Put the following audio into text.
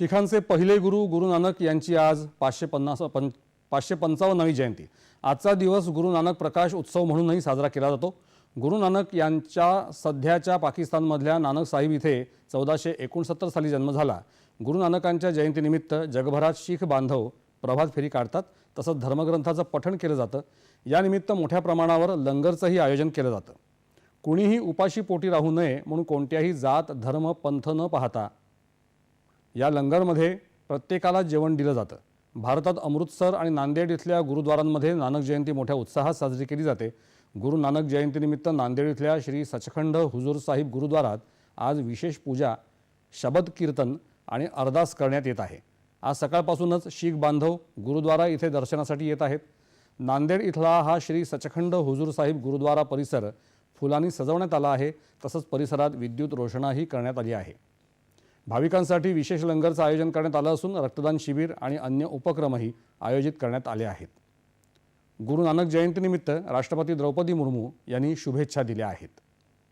शिखांचे पहिले गुरु गुरु नानक यांची आज पाचशे पन्नास पं पाचशे पंचावन्नावी जयंती. आजचा दिवस गुरु नानक प्रकाश उत्सव म्हणूनही साजरा केला जातो. गुरु नानक यांच्या सध्याच्या पाकिस्तानमधल्या नानक साहिब इथे चौदाशे एकोणसत्तर साली जन्म झाला. गुरु नानकांच्या जयंतीनिमित्त जगभरात शीख बांधव प्रभात फेरी काढतात. तसंच धर्मग्रंथाचं पठण केलं जातं. यानिमित्त मोठ्या प्रमाणावर लंगरचंही आयोजन केलं जातं. कुणीही उपाशी पोटी राहू नये म्हणून कोणत्याही जात धर्म पंथ न पाहता या लंगरमध्ये प्रत्येकाला जेवण दिलं जातं. भारतात अमृतसर आणि नांदेड इथल्या गुरुद्वारांमध्ये नानक जयंती मोठ्या उत्साहात साजरी केली जाते. गुरु नानक जयंतीनिमित्त नांदेड इथल्या श्री सचखंड हुजूर साहिब गुरुद्वारात आज विशेष पूजा शबद कीर्तन आणि अरदास करण्यात येत आहे. आज सकाळपासूनच शीख बांधव गुरुद्वारा इथे दर्शनासाठी येत आहेत. नांदेड इथला हा श्री सचखंड हुजूर साहिब गुरुद्वारा परिसर फुलांनी सजवण्यात आला आहे. तसंच परिसरात विद्युत रोषणाही करण्यात आली आहे. भाविकांसाठी विशेष लंगरचं आयोजन करण्यात आलं असून रक्तदान शिबिर आणि अन्य उपक्रमही आयोजित करण्यात आले आहेत. गुरु नानक जयंतीनिमित्त राष्ट्रपती द्रौपदी मुर्मू यांनी शुभेच्छा दिल्या आहेत.